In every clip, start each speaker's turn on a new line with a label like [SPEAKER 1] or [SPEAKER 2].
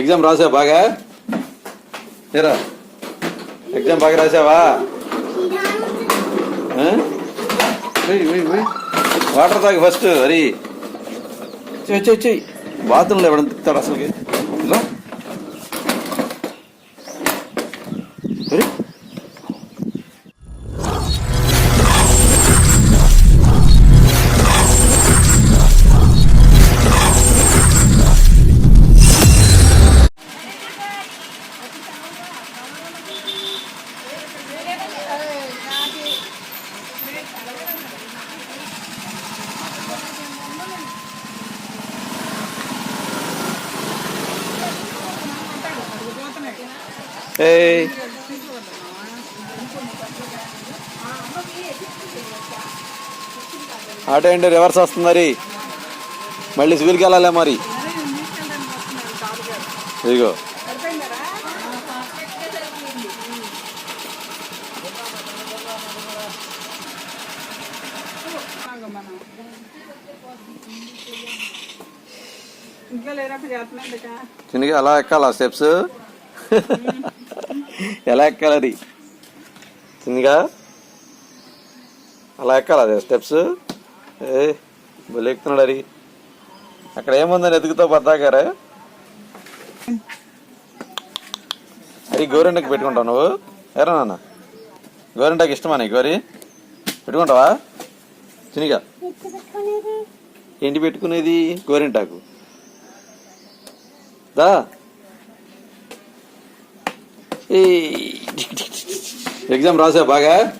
[SPEAKER 1] Exam రాసా బాగా? ఏరా? ఎగ్జామ్ బాగా రాసావా? వాటర్ తాగి ఫస్ట్ హరి చెయ్యి చెయ్యి బాత్రూంలో ఎవడని తిప్పుతాడు అసలుకి? ఇలా ఏయ్. ఆటో ఏంటి? రివర్స్ వస్తుంది మరి. మళ్ళీ సివిల్కి వెళ్ళాలే మరి? ఇదిగో. చిన్నగా ఎలా ఎక్కాలా? స్టెప్స్? ఎలా ఎక్కాలి అది? చిన్నగా అలా ఎక్కాలి అదే స్టెప్స్? ఏ బలి ఎక్కుతున్నాడు అది. అక్కడ ఏముందని ఎదుగుతో పద్దాకారే అది గోరెంటకి పెట్టుకుంటావు నువ్వు. ఎరా నాన్న. గోరెంటకి ఇష్టమా నీకు వరి పెట్టుకుంటావా? చినిగా ఏంటి పెట్టుకునేది? గోరింటాకు. దా. ఏ ఎగ్జామ్ రాసావు బాగా?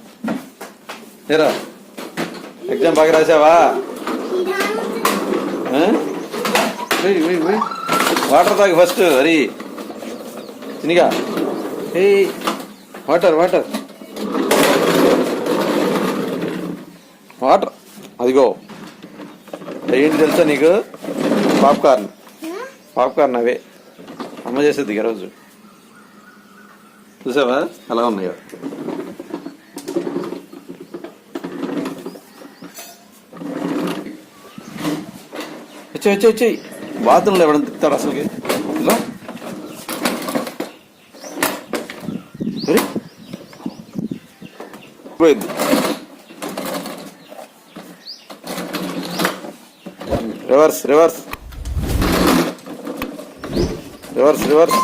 [SPEAKER 1] ఏరా. ఎగ్జామ్ బాగా రాసావా. వాటర్ తాగి ఫస్ట్ హరి. చినిగా ఏ వాటర్ వాటర్. వాటర్. అదిగో. ఏంటి తెలుసా నీకు? పాప్కార్న్. పాప్కార్న్ అవే. అమ్మ చేసేది ఈ రోజు. చూసావా? ఎలా ఉన్నాయో. వచ్చాయి వచ్చే వచ్చాయి బాత్రూంలో ఎవడని తిప్పుతాడు అసలుకి? ఇలా పోయింది. Reverse reverse. Reverse reverse.